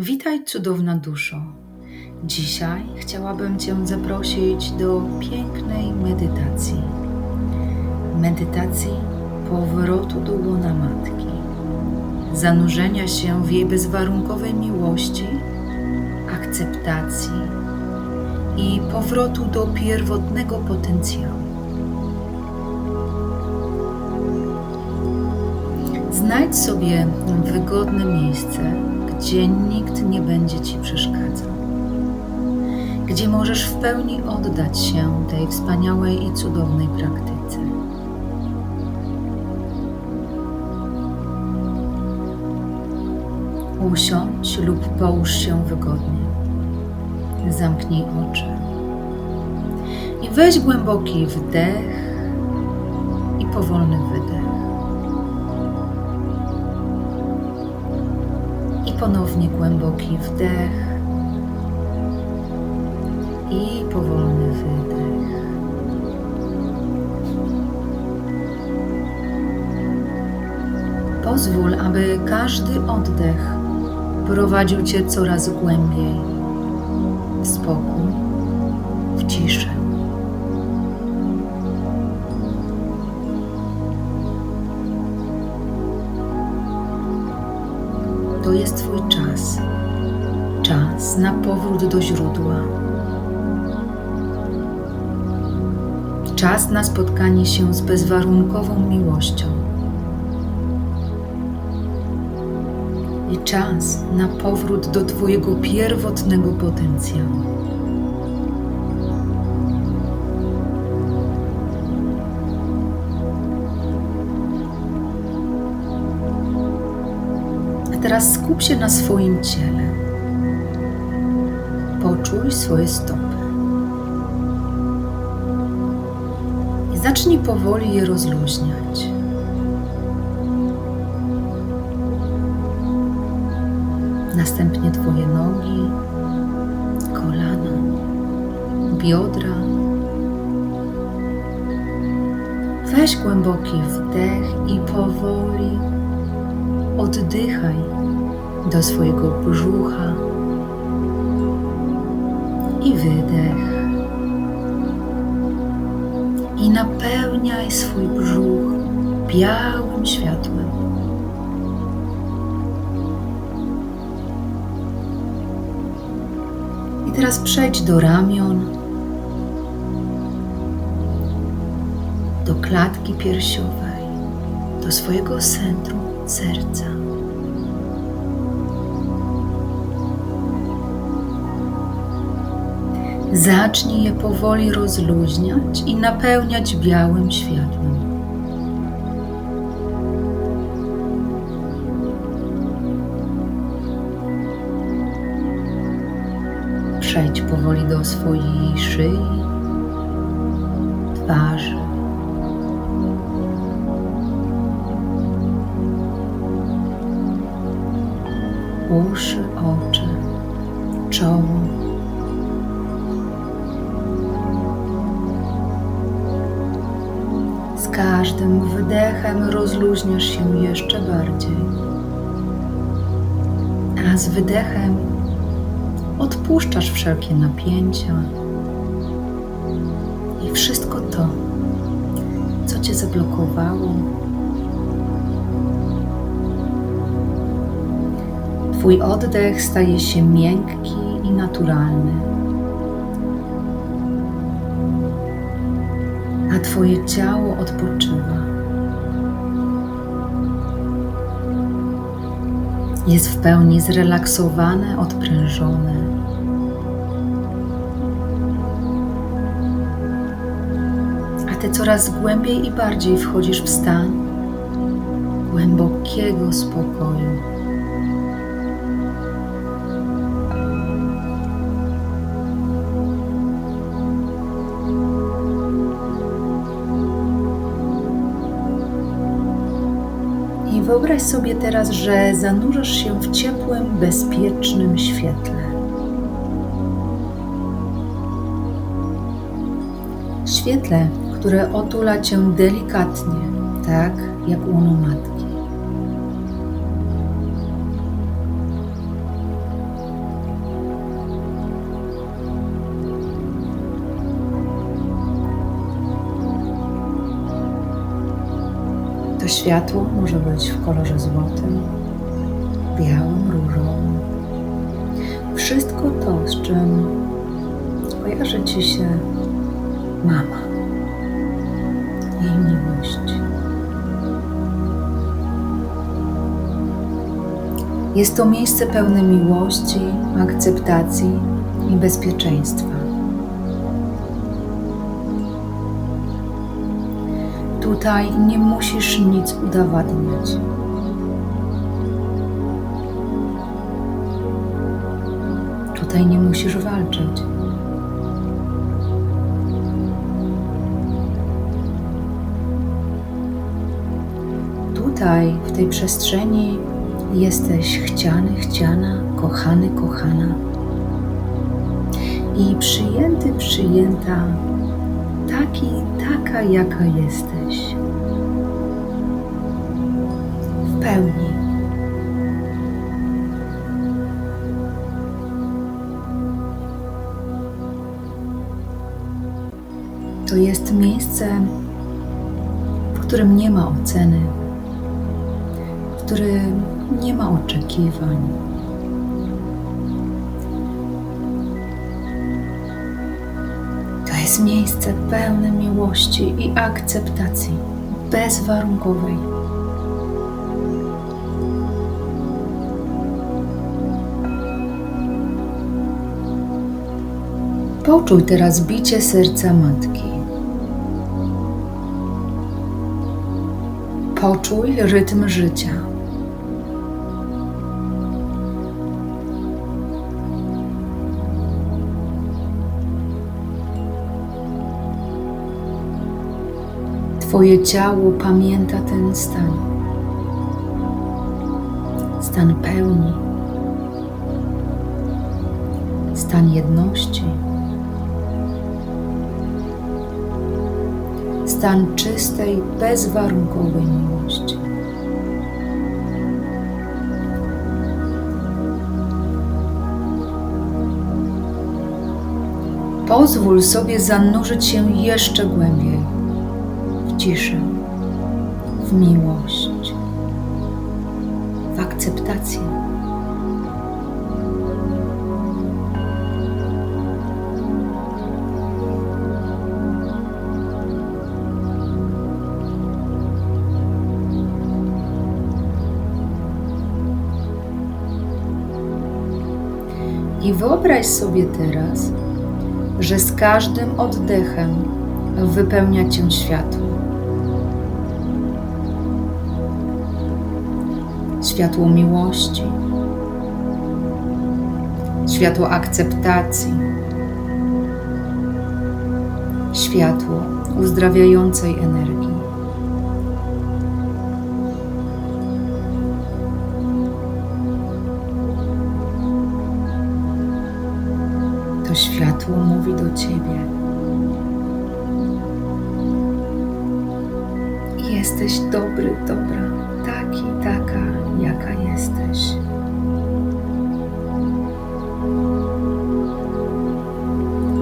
Witaj, cudowna duszo. Dzisiaj chciałabym Cię zaprosić do pięknej medytacji. Medytacji powrotu do łona Matki, zanurzenia się w jej bezwarunkowej miłości, akceptacji i powrotu do pierwotnego potencjału. Znajdź sobie wygodne miejsce, gdzie nikt nie będzie Ci przeszkadzał, gdzie możesz w pełni oddać się tej wspaniałej i cudownej praktyce. Usiądź lub połóż się wygodnie. Zamknij oczy i weź głęboki wdech i powolny wydech. Ponownie głęboki wdech i powolny wydech. Pozwól, aby każdy oddech prowadził Cię coraz głębiej w spokój, w ciszę. Jest Twój czas. Czas na powrót do źródła. Czas na spotkanie się z bezwarunkową miłością. I czas na powrót do Twojego pierwotnego potencjału. Teraz skup się na swoim ciele. Poczuj swoje stopy. I zacznij powoli je rozluźniać. Następnie Twoje nogi, kolana, biodra. Weź głęboki wdech i powoli oddychaj do swojego brzucha i wydech. I napełniaj swój brzuch białym światłem. I teraz przejdź do ramion, do klatki piersiowej, do swojego centrum serca. Zacznij je powoli rozluźniać i napełniać białym światłem. Przejdź powoli do swojej szyi, twarzy. Uszy, oczy, czoło. Każdym wydechem rozluźniasz się jeszcze bardziej, a z wydechem odpuszczasz wszelkie napięcia i wszystko to, co cię zablokowało. Twój oddech staje się miękki i naturalny, a Twoje ciało odpoczywa. Jest w pełni zrelaksowane, odprężone. A Ty coraz głębiej i bardziej wchodzisz w stan głębokiego spokoju. Wyobraź sobie teraz, że zanurzasz się w ciepłym, bezpiecznym świetle. Świetle, które otula cię delikatnie, tak jak łono matki. To światło może być w kolorze złotym, białym, różowym. Wszystko to, z czym kojarzy ci się mama, jej miłość. Jest to miejsce pełne miłości, akceptacji i bezpieczeństwa. Tutaj nie musisz nic udowadniać. Tutaj nie musisz walczyć. Tutaj, w tej przestrzeni, jesteś chciany, chciana, kochany, kochana i przyjęty, przyjęta taki, taka, jaka jesteś. W pełni. To jest miejsce, w którym nie ma oceny, w którym nie ma oczekiwań. Jest miejsce pełne miłości i akceptacji, bezwarunkowej. Poczuj teraz bicie serca matki. Poczuj rytm życia. Twoje ciało pamięta ten stan. Stan pełni, stan jedności, stan czystej, bezwarunkowej miłości. Pozwól sobie zanurzyć się jeszcze głębiej ciszę, w miłość, w akceptację. I wyobraź sobie teraz, że z każdym oddechem wypełnia cię światło. Światło miłości, światło akceptacji, światło uzdrawiającej energii. To światło mówi do ciebie. Jesteś dobry, dobra, jaka jesteś.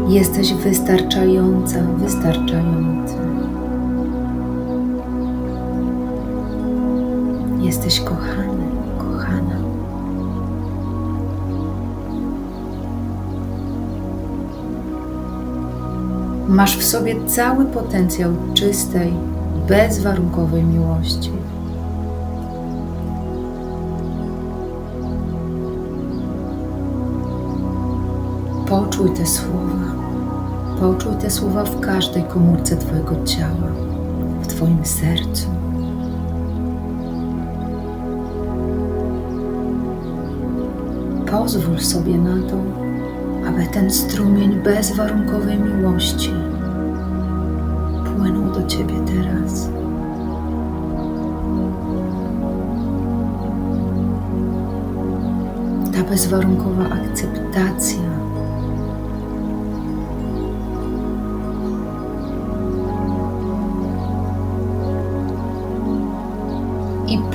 Jesteś wystarczająca, wystarczający. Jesteś kochany, kochana. Masz w sobie cały potencjał czystej, bezwarunkowej miłości. Poczuj te słowa. Poczuj te słowa w każdej komórce Twojego ciała, w Twoim sercu. Pozwól sobie na to, aby ten strumień bezwarunkowej miłości płynął do Ciebie teraz. Ta bezwarunkowa akceptacja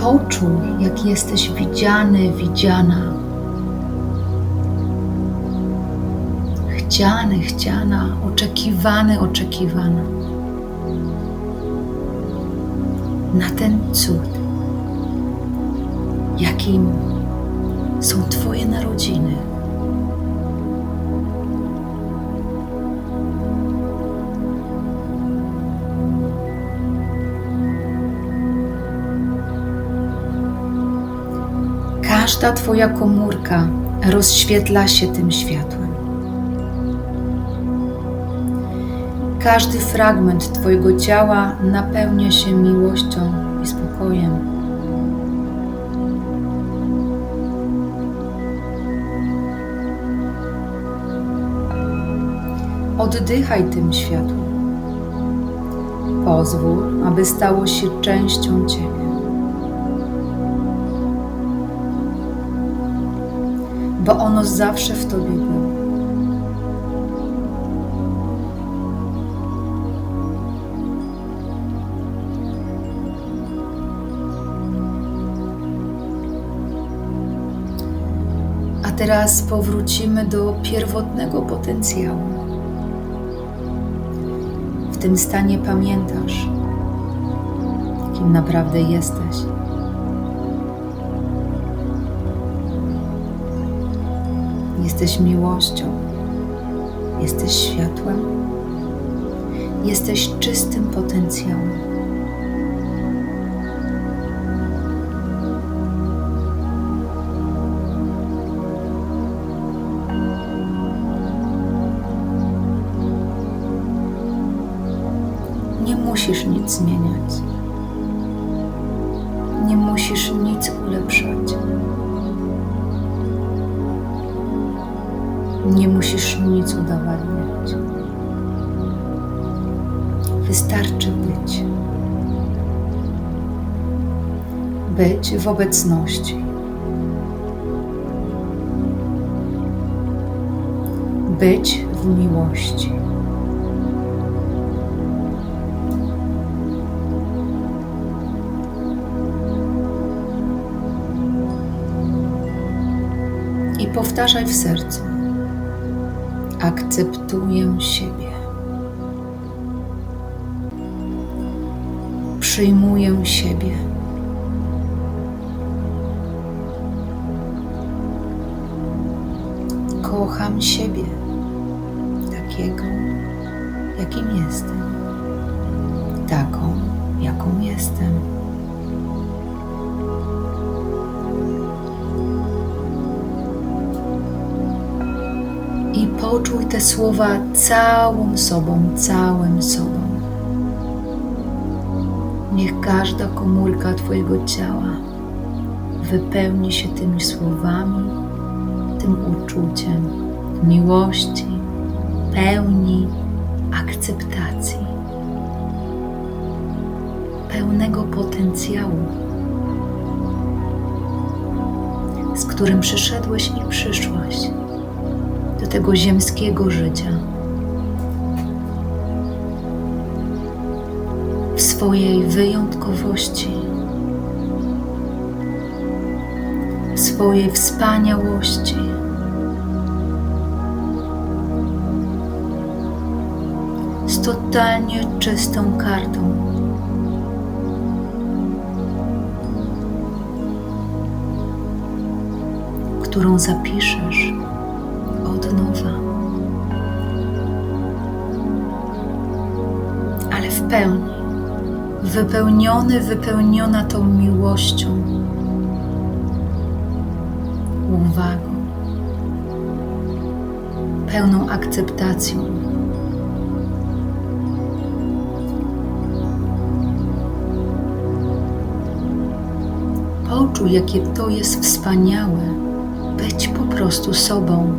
poczuj, jak jesteś widziany, widziana. Chciany, chciana, oczekiwany, oczekiwana. na ten cud, jakim są Twoje narodziny. Każda Twoja komórka rozświetla się tym światłem. Każdy fragment Twojego ciała napełnia się miłością i spokojem. Oddychaj tym światłem. Pozwól, aby stało się częścią Ciebie. Bo ono zawsze w Tobie było. A teraz powrócimy do pierwotnego potencjału. W tym stanie pamiętasz, kim naprawdę jesteś. Jesteś miłością, jesteś światłem, jesteś czystym potencjałem. Nie musisz nic zmieniać. Nie musisz nic ulepszać. Nie musisz nic udowadniać. Wystarczy być. Być w obecności. Być w miłości. Powtarzaj w sercu akceptuję siebie. Przyjmuję siebie. Kocham siebie takiego, jakim jestem, taką, jaką jestem. Poczuj te słowa całą sobą, całym sobą. Niech każda komórka Twojego ciała wypełni się tymi słowami, tym uczuciem miłości, pełni, akceptacji, pełnego potencjału, z którym przyszedłeś i przyszłaś do tego ziemskiego życia. W swojej wyjątkowości, w swojej wspaniałości. Z totalnie czystą kartą. Którą zapiszesz nowa. Ale w pełni, wypełniony, wypełniona tą miłością, uwagą, pełną akceptacją. Poczuj, jakie to jest wspaniałe być po prostu sobą.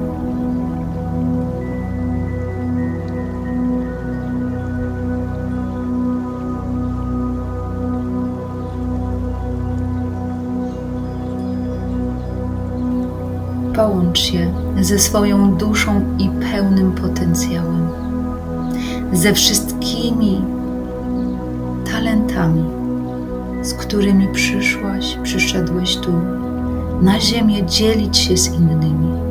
Połącz się ze swoją duszą i pełnym potencjałem, ze wszystkimi talentami, z którymi przyszłaś, przyszedłeś tu, na Ziemię dzielić się z innymi.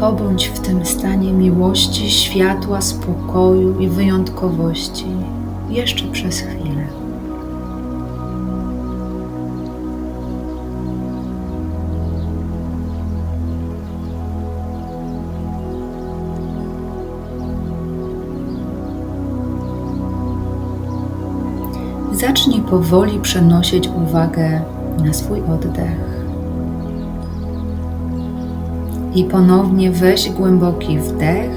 Pobądź w tym stanie miłości, światła, spokoju i wyjątkowości jeszcze przez chwilę. Zacznij powoli przenosić uwagę na swój oddech. I ponownie weź głęboki wdech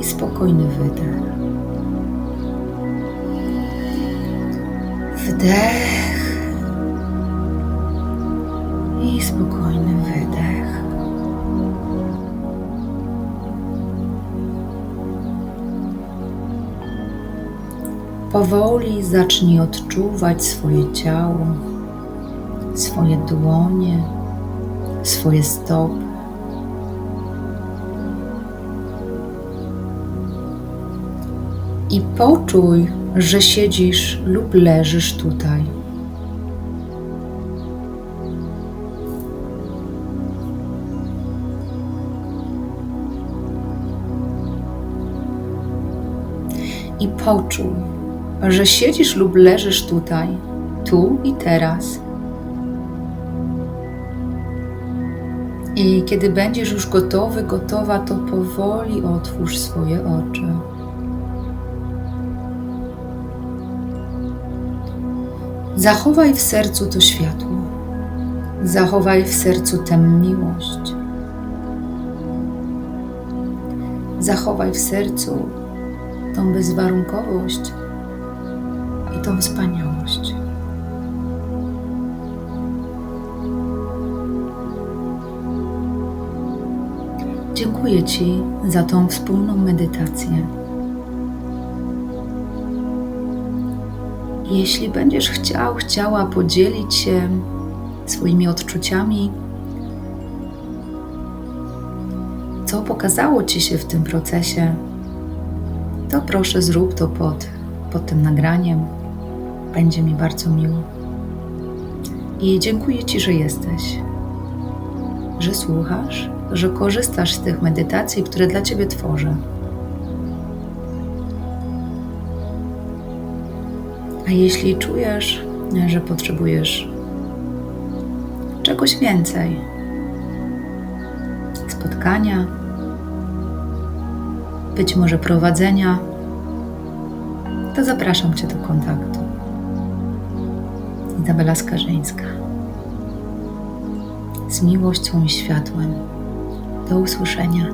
i spokojny wydech. Wdech i spokojny wydech. Powoli zacznij odczuwać swoje ciało, swoje dłonie, swoje stopy. I poczuj, że siedzisz lub leżysz tutaj. I poczuj, że siedzisz lub leżysz tutaj, tu i teraz. I kiedy będziesz już gotowy, gotowa, to powoli otwórz swoje oczy. Zachowaj w sercu to światło. Zachowaj w sercu tę miłość. Zachowaj w sercu tą bezwarunkowość i tą wspaniałość. Dziękuję Ci za tą wspólną medytację. Jeśli będziesz chciał, chciała podzielić się swoimi odczuciami, co pokazało Ci się w tym procesie, to proszę zrób to pod, pod tym nagraniem. Będzie mi bardzo miło. I dziękuję Ci, że jesteś, że słuchasz, że korzystasz z tych medytacji, które dla Ciebie tworzę. A jeśli czujesz, że potrzebujesz czegoś więcej, spotkania, być może prowadzenia, to zapraszam Cię do kontaktu. Izabela Skarżyńska. Z miłością i światłem. Do usłyszenia.